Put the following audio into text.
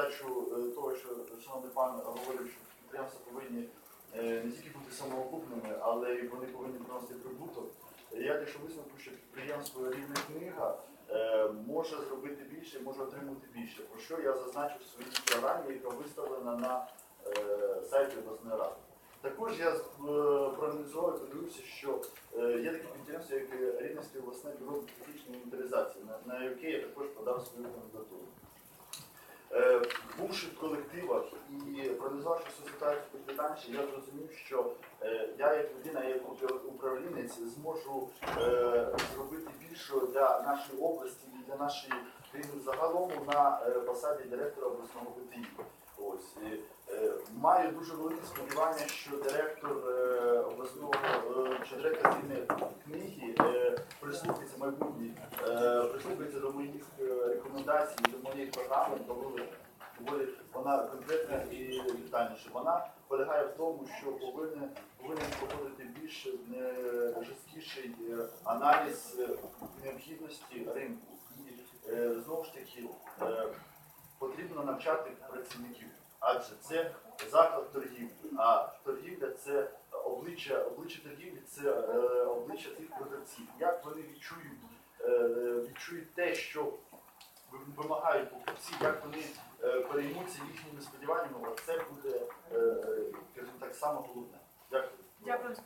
задачу е, того, що шановний пан говорив, що підприємства повинні е, не тільки бути самоокупними, але й вони повинні приносити прибуток. Я дійшов висновку, що підприємство рівна книга е, може зробити більше, може отримати більше. Про що я зазначив в своїй програмі, яка виставлена на сайті обласної ради. Також я проаналізував і подивився, що є такі підприємства, як Рівненське обласне бюро технічної інвентаризації, на яке я також подав свою кандидатуру. Бувши в колективах і проаналізувавши цю ситуацію детальніше, я зрозумів, що е, я як людина, як управлінець, зможу е, зробити більше для нашої області і для нашої країни загалом на е, посаді директора обласного ПТІ. Ось маю дуже велике сподівання, що директор обласного чи директор рівної книги прислухається майбутній, прислухається до моїх рекомендацій, до моєї програми, вона конкретна і детальніша. Вона полягає в тому, що повинен повинен проходити більш е, жорсткіший е, аналіз е, необхідності ринку. І знову ж таки потрібно навчати працівників, адже це заклад торгівлі. А торгівля це обличчя, обличчя торгівлі, це обличчя тих продавців. Як вони відчують, відчують те, що вимагають покупці, як вони переймуться їхніми сподіваннями, а це буде, е, е, скажімо так, саме головне. Дякую. Дякую.